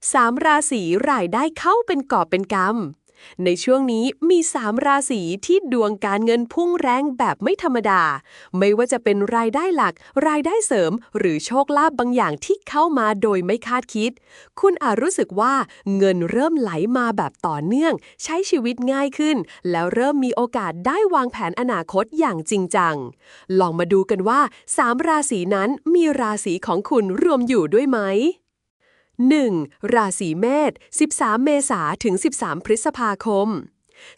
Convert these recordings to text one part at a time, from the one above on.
3ราศีรายได้เข้าเป็นกอบเป็นกำ ในช่วงนี้มี3ราศีที่ดวงการเงินพุ่งแรงแบบไม่ธรรมดา ไม่ว่าจะเป็นรายได้หลัก รายได้เสริม หรือโชคลาภบางอย่างที่เข้ามาโดยไม่คาดคิด คุณอาจรู้สึกว่าเงินเริ่มไหลมาแบบต่อเนื่อง ใช้ชีวิตง่ายขึ้น แล้วเริ่มมีโอกาสได้วางแผนอนาคตอย่างจริงจัง ลองมาดูกันว่า3ราศีนั้นมีราศีของคุณรวมอยู่ด้วยไหม 1. ราศีเมษ 13 เมษาถึง 13 พฤษภาคม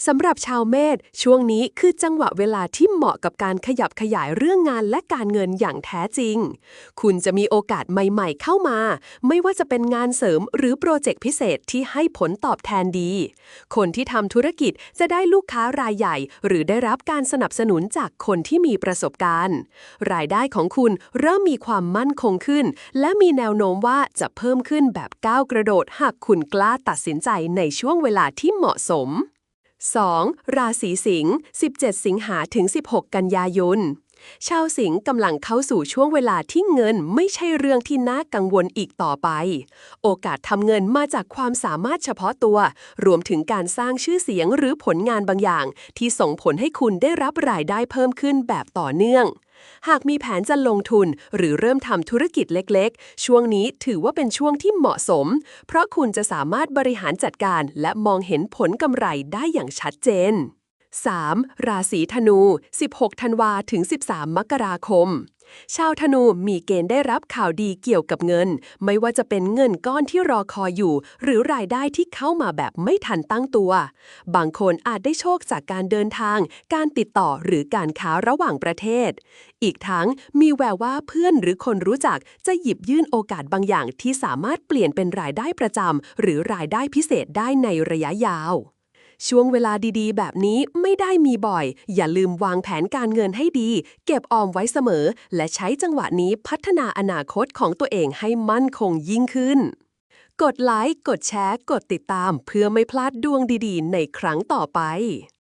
สำหรับชาวเมษช่วงนี้คือจังหวะเวลาที่เหมาะกับการขยับขยายเรื่องงานและการเงินอย่างแท้จริง คุณจะมีโอกาสใหม่ๆเข้ามา ไม่ว่าจะเป็นงานเสริมหรือโปรเจกต์พิเศษที่ให้ผลตอบแทนดี คนที่ทำธุรกิจจะได้ลูกค้ารายใหญ่ หรือได้รับการสนับสนุนจากคนที่มีประสบการณ์ รายได้ของคุณเริ่มมีความมั่นคงขึ้น และมีแนวโน้มว่าจะเพิ่มขึ้นแบบก้าวกระโดดหากคุณกล้าตัดสินใจในช่วงเวลาที่เหมาะสม 2. ราศีสิงห์ 17 สิงหาถึง 16 กันยายน ชาวสิงห์กำลังเข้าสู่ช่วงเวลาที่เงินไม่ใช่เรื่องที่น่ากังวลอีกต่อไป โอกาสทำเงินมาจากความสามารถเฉพาะตัว รวมถึงการสร้างชื่อเสียงหรือผลงานบางอย่าง ที่ส่งผลให้คุณได้รับรายได้เพิ่มขึ้นแบบต่อเนื่อง หากมีแผนจะลงทุนหรือเริ่มทำธุรกิจเล็กๆ ช่วงนี้ถือว่าเป็นช่วงที่เหมาะสม เพราะคุณจะสามารถบริหารจัดการและมองเห็นผลกำไรได้อย่างชัดเจน 3. ราศีธนู 16 ธันวาถึง 13 มกราคม ชาวธนูมีเกณฑ์ได้รับข่าวดีเกี่ยวกับเงิน ไม่ว่าจะเป็นเงินก้อนที่รอคอยอยู่ หรือรายได้ที่เข้ามาแบบไม่ทันตั้งตัว บางคนอาจได้โชคจากการเดินทาง การติดต่อหรือการค้าระหว่างประเทศ อีกทั้งมีแววว่าเพื่อนหรือคนรู้จักจะหยิบยื่นโอกาสบางอย่างที่สามารถเปลี่ยนเป็นรายได้ประจำหรือรายได้พิเศษได้ในระยะยาว ช่วงเวลาดีๆ แบบนี้ไม่ได้มีบ่อย อย่าลืมวางแผนการเงินให้ดี เก็บออมไว้เสมอ และใช้จังหวะนี้พัฒนาอนาคตของตัวเองให้มั่นคงยิ่งขึ้น กดไลค์ กดแชร์ กดติดตาม เพื่อไม่พลาดดวงดีๆ ในครั้งต่อไป